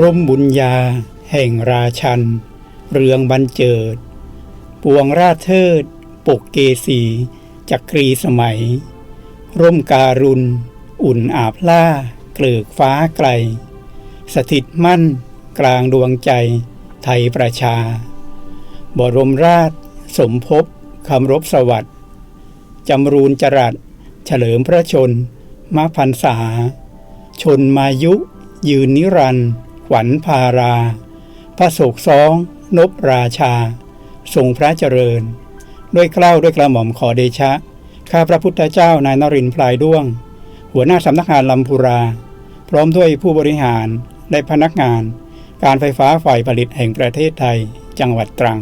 ร่มบุญญา แห่งราชัน เรืองบรรเจิด ปวงราชเทิด ปกเกสีจักรีสมัย ร่มการุณ อุ่นอาบล่า เกลือกฟ้าไกล สถิตมั่น กลางดวงใจ ไทยประชา บรมราช สมภพคำรบสวัสดิ์จำรูนจรัสเฉลิมพระชนมาพันษา ชนมายุ ยืนนิรันดร์ ขวัญพารา พระโศกซ้อง นบราชา ทรงพระเจริญ ด้วยเกล้าด้วยกระหม่อมขอเดชะ ข้าพระพุทธเจ้านายนรินทร์พลายด้วง หัวหน้าสำนักงานลำพูรา พร้อมด้วยผู้บริหารและพนักงาน การไฟฟ้าฝ่ายผลิตแห่งประเทศไทย จังหวัดตรัง